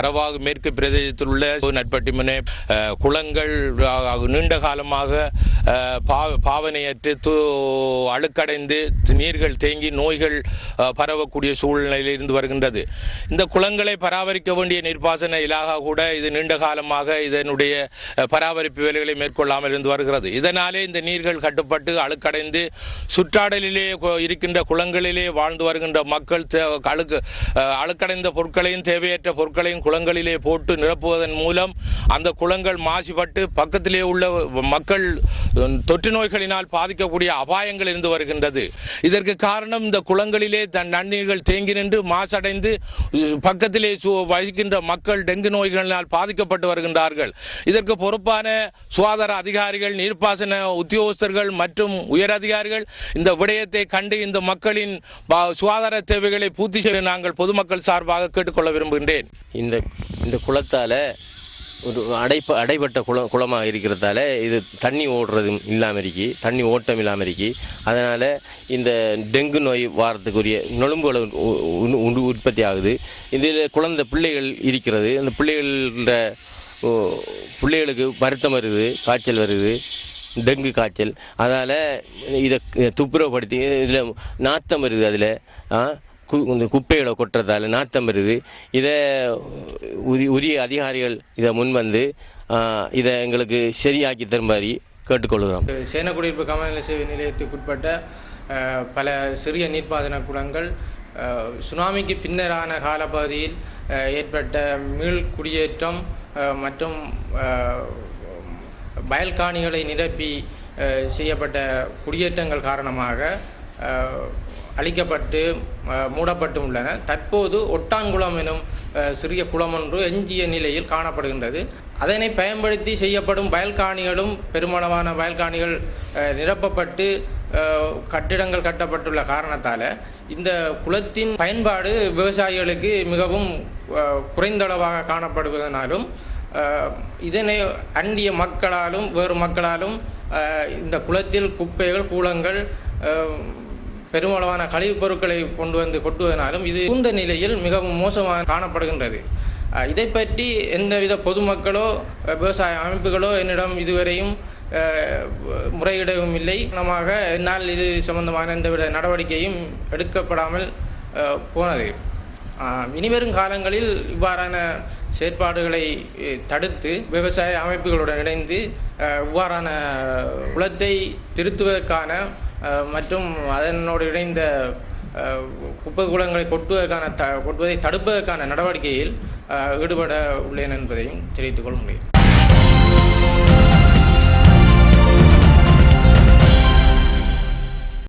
அரவாகு மேற்கு பிரதேசத்தில் உள்ள நட்பட்டிமனை குளங்கள் நீண்ட காலமாக பா- பாவனையற்று அழுக்கடைந்து நீர்கள் தேங்கி நோய்கள் பரவக்கூடிய சூழ்நிலையில் இருந்து வருகின்றது. இந்த குளங்களை பராமரிக்க வேண்டிய நீர்ப்பாசன இலாகா கூட இது நீண்ட காலமாக இதனுடைய பராமரிப்பு வேலைகளை மேற்கொள்ளாமல் இருந்து வருகிறது. இதனாலே இந்த நீர்கள் கட்டுப்பட்டு அழுக்கடைந்து சுற்றாடலிலே இருக்கின்ற குளங்களிலே வாழ்ந்து வருகின்ற மக்கள் அழுக்கு அழுக்கடைந்த பொருட்களையும் தேவையற்ற பொருட்களையும் குளங்களிலே போட்டு நிரப்புவதன் மூலம் அந்த குளங்கள் மாசுபட்டு பக்கத்திலே உள்ள மக்கள் தொற்று நோய்களினால் பாதிக்கக்கூடிய அபாயங்கள் இருந்து வருகின்றது. இதற்கு காரணம் இந்த குளங்களிலே தன் நன்னீர்கள் தேங்கி நின்று மாசடைந்து பக்கத்திலே சு வசிக்கின்ற மக்கள் டெங்கு நோய்களினால் பாதிக்கப்பட்டு வருகின்றார்கள். இதற்கு பொறுப்பான சுகாதார அதிகாரிகள் நீர்ப்பாசன உத்தியோகஸ்தர்கள் மற்றும் உயர் அதிகாரிகள் இந்த விடயத்தை கண்டு இந்த மக்களின் பா- சுகாதார தேவைகளை பூர்த்தி செய்ய நாங்கள் பொதுமக்கள் சார்பாக கேட்டுக்கொள்ள விரும்புகின்றேன். இந்த இந்த குளத்தால் ஒரு அடைப்ப அடைப்பட்ட குளம் குளமாக இருக்கிறதால இது தண்ணி ஓடுறதும் இல்லாமல் இருக்கி. தண்ணி ஓட்டம் இல்லாமல் இருக்கி. அதனால் இந்த டெங்கு நோய் வாரத்துக்குரிய நொழும்புகளை உ- உண்டு உற்பத்தி ஆகுது. இதில் குழந்தை பிள்ளைகள் இருக்கிறது. அந்த பிள்ளைகள பிள்ளைகளுக்கு வருத்தம் வருது காய்ச்சல் வருது டெங்கு காய்ச்சல். அதனால் இதை துப்புரவுப்படுத்தி இதில் நாத்தம் வருது அதில். கு இந்த குப்பைகளை கொட்டுறதால நாத்தம் வருது. இதை உரி உரிய அதிகாரிகள் இதை முன் வந்து இதை எங்களுக்கு சரியாக்கி தருமாறி கேட்டுக்கொள்கிறோம். சேனக்குடியிருப்பு கமநல சேவை நிலையத்துக்குட்பட்ட பல சிறிய நீர்ப்பாசன குளங்கள் சுனாமிக்கு பின்னரான காலப்பகுதியில் ஏற்பட்ட மீள் குடியேற்றம் மற்றும் வயல்காணிகளை நிரப்பி செய்யப்பட்ட குடியேற்றங்கள் காரணமாக அழிக்கப்பட்டு மூடப்பட்டு உள்ளன. தற்போது ஒட்டான்குளம் எனும் சிறிய குளம் ஒன்று எஞ்சிய நிலையில் காணப்படுகின்றது. அதனை பயன்படுத்தி செய்யப்படும் வயல்காணிகளும் பெருமளவான வயல்காணிகள் நிரப்பப்பட்டு கட்டிடங்கள் கட்டப்பட்டுள்ள காரணத்தால் இந்த குளத்தின் பயன்பாடு விவசாயிகளுக்கு மிகவும் குறைந்தளவாக காணப்படுவதனாலும் இதனை அண்டிய மக்களாலும் வேறு மக்களாலும் இந்த குளத்தில் குப்பைகள் கூலங்கள் பெருமளவான கழிவுப் பொருட்களை கொண்டு வந்து கொட்டுவதனாலும் இது இந்த நிலையில் மிகவும் மோசமாக காணப்படுகின்றது. இதை பற்றி எந்தவித பொதுமக்களோ விவசாய அமைப்புகளோ என்னிடம் இதுவரையும் முறையிடவும் இல்லை. காரணமாக என்னால் இது சம்பந்தமான எந்தவித நடவடிக்கையும் எடுக்கப்படாமல் போனது. இனிவரும் காலங்களில் இவ்வாறான செயற்பாடுகளை தடுத்து விவசாய அமைப்புகளுடன் இணைந்து இவ்வாறான குளத்தை திருத்துவதற்கான மற்றும் அதனோடு இணைந்த குப்பை குளங்களை கொட்டுவதற்கான த கொட்டுவதை தடுப்பதற்கான நடவடிக்கையில் ஈடுபட உள்ளேன் என்பதையும் தெரிவித்துக் கொள்ள முடியும்.